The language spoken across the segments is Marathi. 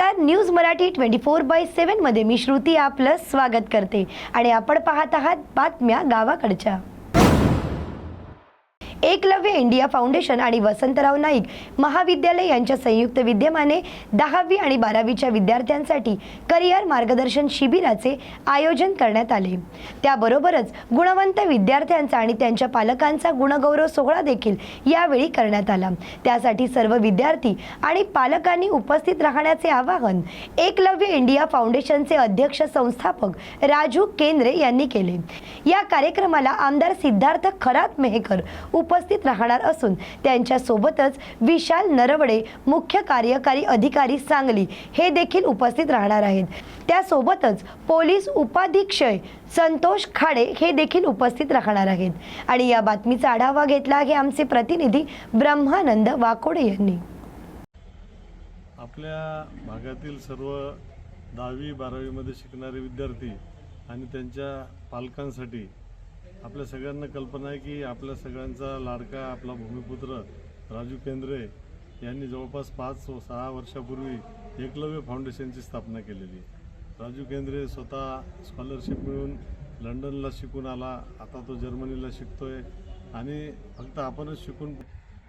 नमस्कार. News Marathi twenty four by सेवनमध्ये मी श्रुती आपलं स्वागत करते. आणि आपण पाहत आहात बातम्या गावाकडच्या. एकलव्य इंडिया फाउंडेशन आणि वसंतराव नाईक महाविद्यालय यांच्या संयुक्त विद्यमाने दहावी आणि बारावीच्या विद्यार्थ्यांसाठी करिअर मार्गदर्शन शिबिराचे आयोजन करण्यात आले. त्याबरोबरच गुणवंत विद्यार्थ्यांचा आणि त्यांच्या पालकांचा गुणगौरव सोहळा देखील यावेळी करण्यात आला. त्यासाठी सर्व विद्यार्थी आणि पालकांनी उपस्थित राहण्याचे आवाहन एकलव्य इंडिया फाउंडेशनचे अध्यक्ष संस्थापक राजू केंद्रे यांनी केले. या कार्यक्रमाला आमदार सिद्धार्थ खरात मेहकर उपस्थित राहणार असून त्यांच्या सोबतच विशाल नरवडे मुख्य कार्यकारी अधिकारी सांगली हे देखील उपस्थित राहणार आहेत. त्यासोबतच पोलीस उपाधीक्षय संतोष खाडे हे देखील उपस्थित राहणार आहेत. आणि या बातमीचा आढावा घेतला आहे आमचे प्रतिनिधी ब्रह्मानंद वाकोडे यांनी. आपल्या भागातील सर्व दहावी बारावीमध्ये शिकणारे विद्यार्थी आणि त्यांच्या पालकांसाठी आपल्या सगळ्यांना कल्पना आहे की आपल्या सगळ्यांचा लाडका आपला भूमिपुत्र राजू केंद्रे यांनी जवळपास पाच सहा वर्षापूर्वी एकलव्य फाउंडेशनची स्थापना केलेली आहे. राजू केंद्रे स्वतः स्कॉलरशिप मिळून लंडनला शिकून आला. आता तो जर्मनीला शिकतोय. आणि फक्त आपणच शिकून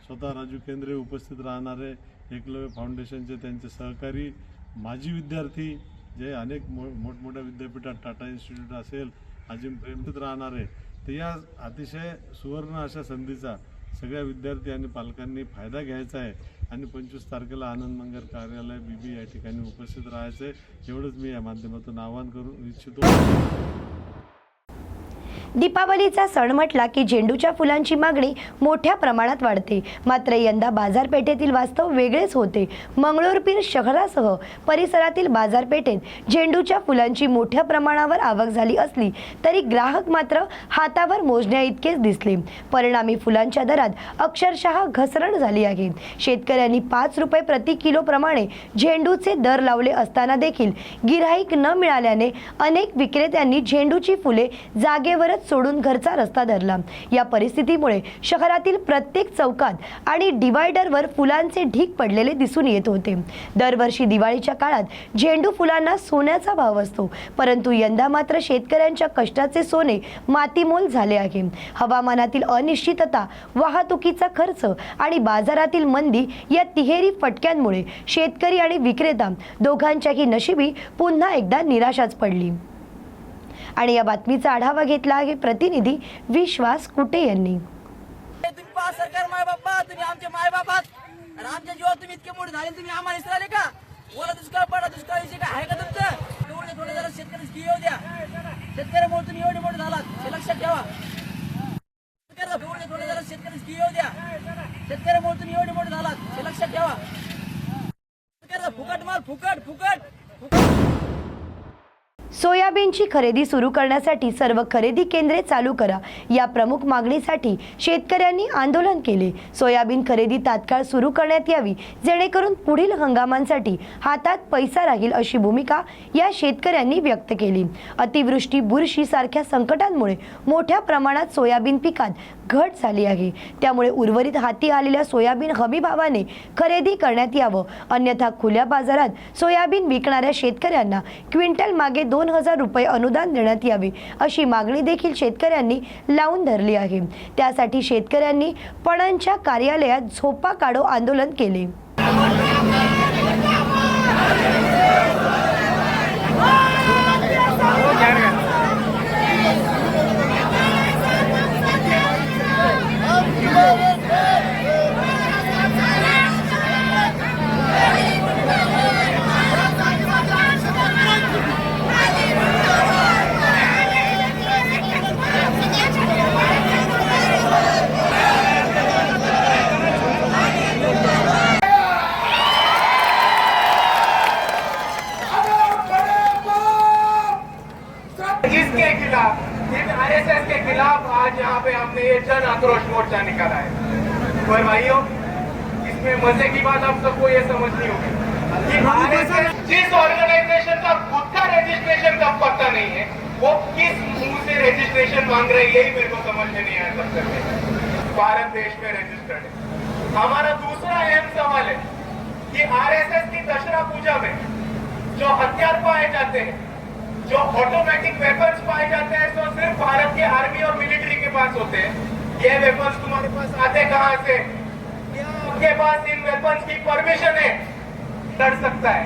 स्वतः राजू केंद्रे उपस्थित राहणारे एकलव्य फाउंडेशनचे त्यांचे सहकारी माजी विद्यार्थी जे अनेक मो मोठमोठ्या विद्यापीठात टाटा इन्स्टिट्यूट असेल अजिम प्रेमित राहणारे तर या अतिशय सुवर्ण अशा संधीचा सगळ्या विद्यार्थी आणि पालकांनी फायदा घ्यायचा आहे. आणि पंचवीस तारखेला आनंद मंगल कार्यालय बी बी या ठिकाणी उपस्थित राहायचं आहे एवढंच मी या माध्यमातून आवाहन करू इच्छितो. दीपावलीचा सण म्हटला की झेंडूच्या फुलांची मागणी मोठ्या प्रमाणात वाढते. मात्र यंदा बाजारपेठेतील वास्तव वेगळेच होते. मंगळूरपीर शहरासह परिसरातील बाजारपेठेत झेंडूच्या फुलांची मोठ्या प्रमाणावर आवक झाली असली तरी ग्राहक मात्र हातावर मोजण्या इतकेच दिसले. परिणामी फुलांच्या दरात अक्षरशः घसरण झाली आहे. शेतकऱ्यांनी पाच रुपये प्रति किलो प्रमाणे झेंडूचे दर लावले असताना देखील गिराईक न मिळाल्याने अनेक विक्रेत्यांनी झेंडूची फुले जागेवरच सोडून घरचा रस्ता धरला. या परिस्थितीमुळे शहरातील प्रत्येक चौकात आणि डिवायडरवर फुलांचे ढीक पडलेले दिसून येत होते. दरवर्षी दिवाळीच्या काळात झेंडू फुलांना सोन्याचा भाव असतो. परंतु यंदा मात्र शेतकऱ्यांच्या कष्टाचे सोने मातीमोल झाले आहे. हवामानातील अनिश्चितता वाहतुकीचा खर्च आणि बाजारातील मंदी या तिहेरी फटक्यांमुळे शेतकरी आणि विक्रेता दोघांच्याही नशिबी पुन्हा एकदा निराशाच पडली. आणि या बातमीचा आढावा घेतला आहे प्रतिनिधी विश्वास कुटे यांनी. तुम्ही पहा सरकार माय बाप्पा तुम्ही आमचे माय बापात आणि आमच्या जीवावर तुम्ही इतके मोठे झाले तुम्ही आम्हाला इसराले का? ओला दुष्काळ पडा दुष्काळ विषय काय आहे का तुमचं? एवढे थोडे जरा शेतकरी स्की येऊ द्या. शेतकऱ्यामुळे तुम्ही एवढे मोठे झालात हे लक्षात ठेवा. एवढे थोडे जरा शेतकरी स्की येऊ द्या. शेतकऱ्यामुळे तुम्ही एवढे मोठे झालात हे लक्षात ठेवा. सोयाबीनची खरेदी सुरू करण्यासाठी सर्व खरेदी केंद्रे चालू करा. या प्रमुख मागणीसाठी शेतकऱ्यांनी आंदोलन केले. सोयाबीन खरेदी तात्काळ सुरू करण्यात यावी जेणेकरून पुढील हंगामांसाठी हातात पैसा राहील अशी भूमिका या शेतकऱ्यांनी व्यक्त केली. अतिवृष्टी बुरशी सारख्या संकटांमुळे मोठ्या प्रमाणात सोयाबीन पिकात घट झाली आहे. त्यामुळे उर्वरित हाती आलेल्या सोयाबीन हमी भावाने खरेदी करण्यात यावं. अन्यथा खुल्या बाजारात सोयाबीन विकणाऱ्या शेतकऱ्यांना क्विंटल मागे दोन हजार रुपये अनुदान देण्यात यावे अशी मागणी देखील शेतकऱ्यांनी लावून धरली आहे. त्यासाठी शेतकऱ्यांनी पणनच्या कार्यालयात झोपा काढो आंदोलन केले. Amen. पर भाइयों इसमें मज़े की बात आप सबको ये समझनी होगी। कि जिस ऑर्गेनाइजेशन का खुद का रजिस्ट्रेशन का पता नहीं है वो किस मुँह से रजिस्ट्रेशन मांग रहे हैं यही मेरे को समझ में नहीं आया सबसे पहले भारत देश में रजिस्टर्ड है। हमारा दूसरा अहम सवाल है कि आरएसएस की दशहरा पूजा में जो हथियार पाए जाते हैं जो ऑटोमेटिक वेपन्स पाए जाते हैं तो सिर्फ़ भारत के आर्मी और मिलिट्री के पास होते हैं ये वेपन्स तुम्हारे पास आते कहाँ से? आपके पास इन वेपन्स की परमिशन है। लड़ सकता है।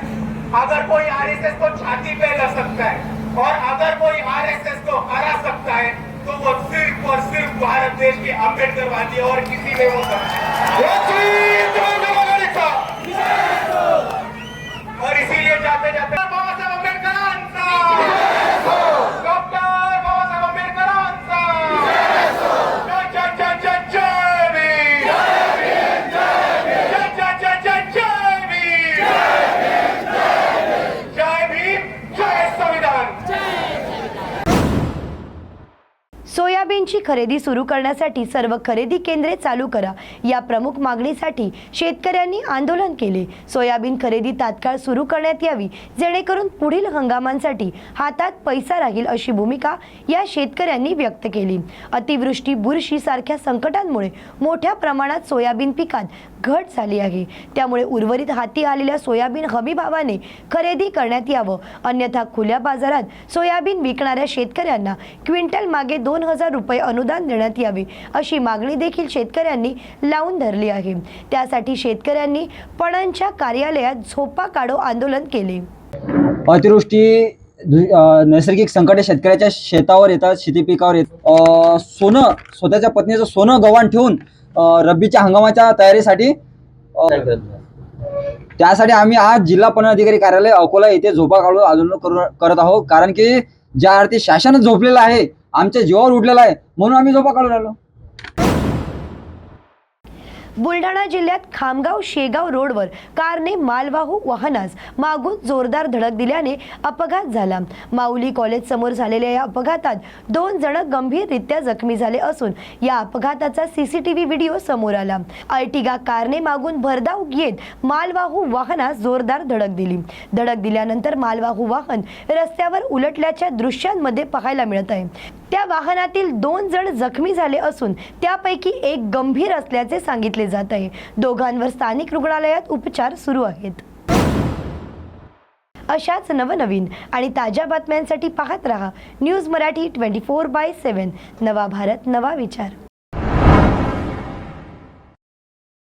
अगर कोई आरएसएस को छाती पे लड़ सकता है, और अगर कोई आरएसएस को हरा सकता है तो वो सिर्फ़ और सिर्फ़ भारत देश के अंबेडकर वादी और किसी में वो सकता खरेदी सुरू करण्यासाठी सर्व खरेदी केंद्रे चालू करा. या प्रमुख मागणीसाठी शेतकऱ्यांनी आंदोलन केले. सोयाबीन खरेदी तात्काळ सुरू करण्यात यावी जेणेकरून पुढील हंगामांसाठी हातात पैसा राहील अशी भूमिका या शेतकऱ्यांनी व्यक्त केली. अतिवृष्टी बुरशी सारख्या संकटांमुळे मोठ्या प्रमाणात सोयाबीन पिकात घट झाली आहे. त्यामुळे उर्वरित हाती आलेल्या सोयाबीन हमी भावाने खरेदी करण्यात यावं. अन्यथा खुल्या बाजारात सोयाबीन विकणाऱ्या शेतकऱ्यांना क्विंटल मागे दोन हजार रुपये अनुदान देण्यात यावी अशी मागणी देखील शेतकऱ्यांनी लावून धरली आहे. त्यासाठी शेतकऱ्यांनी पणनच्या कार्यालयात झोपा काढो आंदोलन केले. अतिवृष्टी नैसर्गिक संकटे शेतकऱ्याच्या शेतावर येतात शेती पिकावर येत सोनं स्वतःच्या पत्नीचं सोनं गव्हाण ठेवून रब्बीच्या हंगामाच्या तयारीसाठी त्यासाठी आम्ही आज जिल्हा पणन अधिकारी कार्यालय अकोला येथे झोपा काढून आंदोलन करू करत आहोत. कारण की ज्या अर्थी शासन झोपलेलं आहे आमच्या जीवावर उठलेला आहे म्हणून आम्ही झोपा काढून राहिलो. बुलढाणा जिल्ह्यात खामगाव शेगाव रोडवर कारने मालवाहू वाहनास मागून जोरदार धडक दिल्याने अपघात झाला. माऊली कॉलेज समोर झालेल्या या अपघातात दोन जण गंभीररित्या जखमी झाले असून या अपघाताचा सीसीटीव्ही व्हिडिओ समोर आला. अर्टिगा कारने मागून भरधाव येत मालवाहू वाहनास जोरदार धडक दिली. धडक दिल्यानंतर मालवाहू वाहन रस्त्यावर उलटल्याच्या दृश्यांमध्ये पाहायला मिळत आहे. त्या वाहनातील दोन जण जखमी झाले असून त्यापैकी एक गंभीर असल्याचे सांगितले जात आहे. दोघांवर स्थानिक रुग्णालयात उपचार सुरू आहेत. अशाच नवनवीन आणि ताज्या बातम्यांसाठी पाहत रहा. News Marathi twenty four by seven नवा भारत नवा विचार.